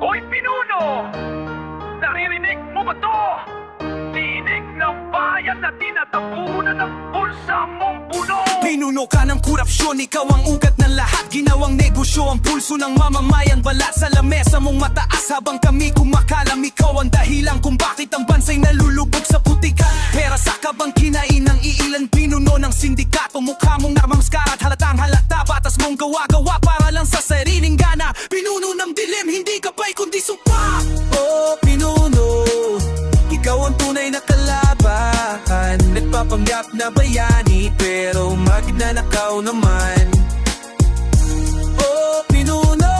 Hoy, pinuno! Naririnig mo ba to? Tinig ng bayan na tinatapunan ng pulsa mong puno! Pinuno ka ng korupsyon, ikaw ang ugat ng lahat. Ginawang negosyo ang pulso ng mamamayan. Balat sa lamesa mong mataas habang kami kumakalam. Ikaw ang dahilan kung bakit ang bansa'y nalulubog sa putikan Pera sa kabang kinain ng iilan. Pinuno ng sindikato Mukha mong namamaskara at halatang halata Batas mong gawa-gawa Nagpapanggap na bayani Pero magnanakaw naman. Oh, pinuno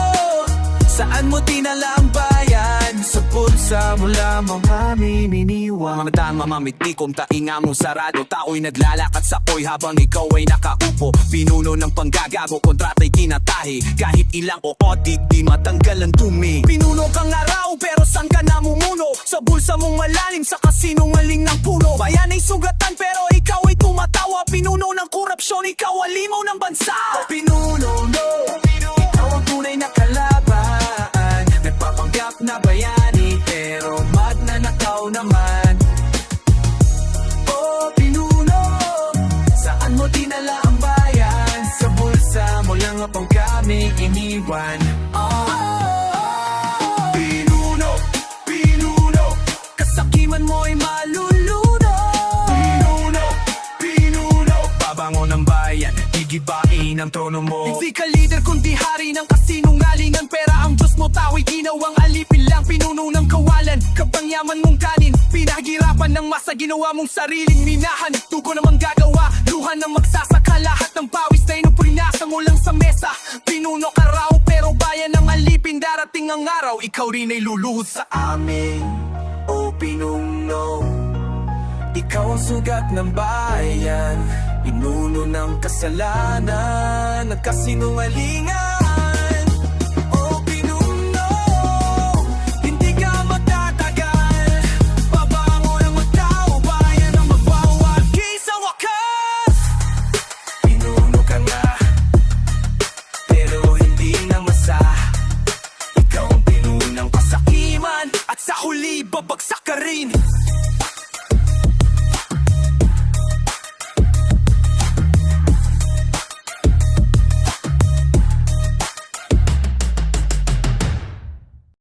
Saan mo tinala bayan? Sa pulsa mo lamang kami miniwan. Mga daan mamamitikom tainga mong sarado. Tao'y naglalakad sa poy habang ikaw ay nakaupo. Pinuno ng panggagago, kontrata'y kinatahi. Kahit ilang o audit, di matanggal ang dumi. Pinuno kang araw, pero saan ka namumuno? Sa bulsa mong malalim, sa kasinungaling ng puno. Bayan ay sugatan, iniwan. Oh, pinuno, pinuno. Kasakiman mo ay maluluno. Pinuno, pinuno. Pabango ng bayan, gigibain ang trono mo. Hindi ka leader kundi hari ng kasinungalingan Pera ang Diyos mo tao'y ginawang alipin lang. Pinuno ng kawalan, kapangyaman mong kanin. Pinahirapan ng masa ginawa mong sariling minahan. Tugo namang gagawa, luha ng magsasaka Darating ang araw, ikaw rin ay luluhod sa amin. O pinuno ikaw ang sugat ng bayan. Pinuno ng kasalanan Nagkasinungalingan Babagsak ka rin